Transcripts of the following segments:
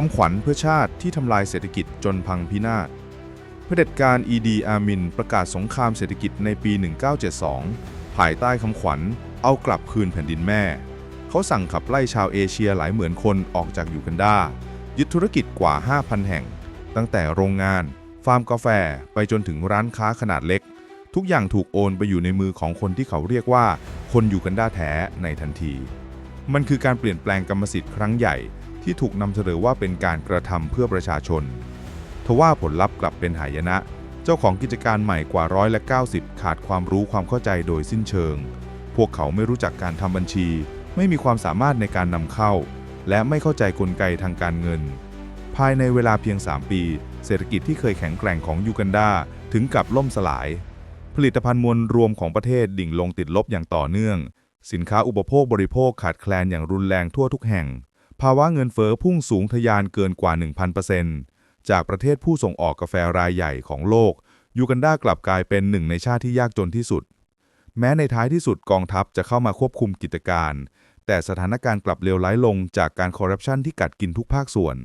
คำขวัญเพื่อชาติที่ทำลายเศรษฐกิจจนพังพินาศเผด็จการอีดีอามินประกาศสงครามเศรษฐกิจในปี 1972 ภายใต้คำขวัญ เอากลับคืนแผ่นดินแม่ เขาสั่งขับไล่ชาวเอเชียหลายหมื่นคนออกจากยูกันดา ยึดธุรกิจกว่า 5,000 แห่ง ตั้งแต่โรงงาน ฟาร์มกาแฟ ไปจนถึงร้านค้าขนาดเล็ก ทุกอย่างถูกโอนไปอยู่ในมือของคนที่เขาเรียกว่า คนยูกันดาแท้ในทันที มันคือการเปลี่ยนแปลงกรรมสิทธิ์ครั้งใหญ่ ที่ถูกนำเสนอว่าเป็นการกระทำเพื่อประชาชน ทว่าผลลัพธ์กลับเป็นหายนะ เจ้าของกิจการใหม่กว่าร้อยละ90 ขาดความรู้ความเข้าใจโดยสิ้นเชิง พวกเขาไม่รู้จักการทำบัญชี ไม่มีความสามารถในการนำเข้า และไม่เข้าใจกลไกทางการเงิน ภายในเวลาเพียง 3 ปี เศรษฐกิจที่เคยแข็งแกร่งของยูกันดาถึงกับล่มสลาย ผลิตภัณฑ์มวลรวมของประเทศดิ่งลงติดลบอย่างต่อเนื่อง สินค้าอุปโภคบริโภคขาดแคลนอย่างรุนแรงทั่วทุกแห่ง ภาวะเงินเฟอ้อพุ่งสูงทะยานเกินกว่า 1,000%จากประเทศผู้ส่งออกกาแฟรายใหญ่ของโลก ยูกันดากลับกลายเป็นหนึ่งในชาติที่ยากจนที่สุด แม้ในท้ายที่สุดกองทัพจะเข้ามาควบคุมกิจการ แต่สถานการณ์กลับเลวร้ายลงจากการคอร์รัปชันที่กัดกินทุกภาคส่วน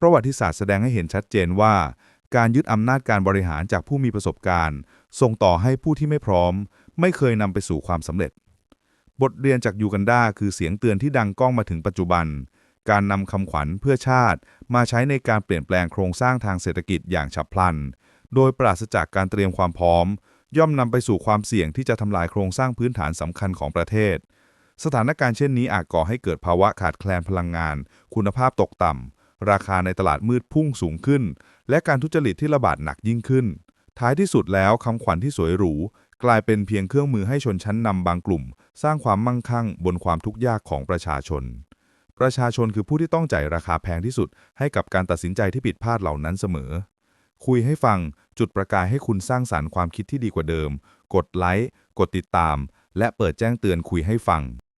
ประวัติศาสตร์แสดงให้เห็นชัดเจนว่า การยึดอำนาจการบริหารจากผู้มีประสบการณ์ ส่งต่อให้ผู้ที่ไม่พร้อม ไม่เคยนำไปสู่ความสำเร็จ บทเรียนจากยูกันดาคือเสียงเตือนที่ดังก้องมาถึงปัจจุบัน การนำคำขวัญเพื่อชาติ มาใช้ในการเปลี่ยนแปลงโครงสร้างทางเศรษฐกิจอย่างฉับพลัน โดยปราศจากการเตรียมความพร้อม ย่อมนำไปสู่ความเสี่ยงที่จะทำลายโครงสร้างพื้นฐานสำคัญของประเทศ สถานการณ์เช่นนี้อาจก่อให้เกิดภาวะขาดแคลนพลังงาน คุณภาพตกต่ำ ราคาในตลาดมืดพุ่งสูงขึ้น และการทุจริตที่ระบาดหนักยิ่งขึ้น ท้ายที่สุดแล้วคำขวัญที่สวยหรูกลายเป็นเพียงเครื่องมือให้ชนชั้นนำบางกลุ่ม สร้างความมั่งคั่งบนความทุกข์ยากของประชาชน ประชาชนคือผู้ที่ต้องจ่ายราคาแพงที่สุด ให้กับการตัดสินใจที่ผิดพลาดเหล่านั้นเสมอ คุยให้ฟังจุดประกายให้คุณสร้างสารรค์ความคิดที่ดีกว่าเดิม กดไลค์ กดติดตาม และเปิดแจ้งเตือนคุยให้ฟัง